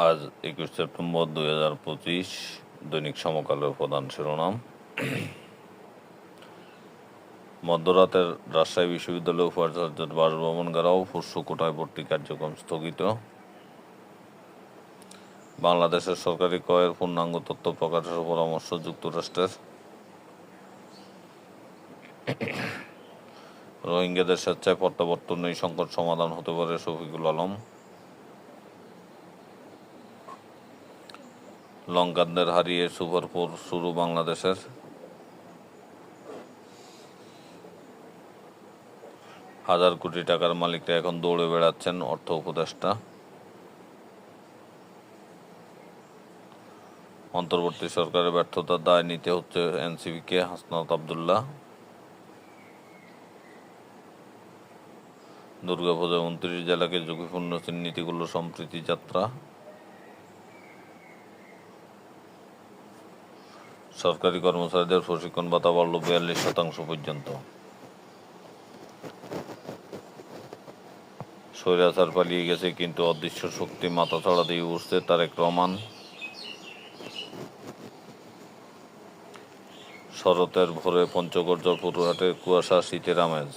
আজ একুশ সেপ্টেম্বর দুই হাজার পঁচিশ দৈনিক সমকালের প্রধান শিরোনাম। মধ্যরাতের রাজশাহী বিশ্ববিদ্যালয় উপাচার্য বাসভবন ঘেরাও ফুসু কোটায় ভর্তি কার্যক্রম স্থগিত। বাংলাদেশের সরকারি ক্রয়ের পূর্ণাঙ্গ তথ্য প্রকাশের পরামর্শ যুক্তরাষ্ট্রের। রোহিঙ্গাদের স্বেচ্ছায় প্রত্যাবর্তন এই সংকট সমাধান হতে পারে শফিকুল আলম। লঙ্কানদের হারিয়ে সুপারপুর শুরু বাংলাদেশের। হাজার কোটি টাকার মালিকরা এখন দৌড়ে বেড়াচ্ছেন অর্থ উপদেষ্টা। অন্তর্বর্তী সরকারের ব্যর্থতার দায় নিতে হচ্ছে এনসিপিকে হাসনাত আবদুল্লাহ। দুর্গাপূজায় উনত্রিশ জেলাকে ঝুঁকিপূর্ণ করল সম্প্রীতি যাত্রা। সরকারি কর্মচারীদের প্রশিক্ষণ ভাতা বাড়ল বিয়াল্লিশ শতাংশ পর্যন্ত। স্বৈরাচার পালিয়ে গেছে, কিন্তু অদৃশ্য শক্তি মাথা ছাড়া দিয়ে উঠছে তারেক রহমান। শরতের ভোরে পঞ্চগড় জলপুরহাটে কুয়াশা, শীতের আমেজ।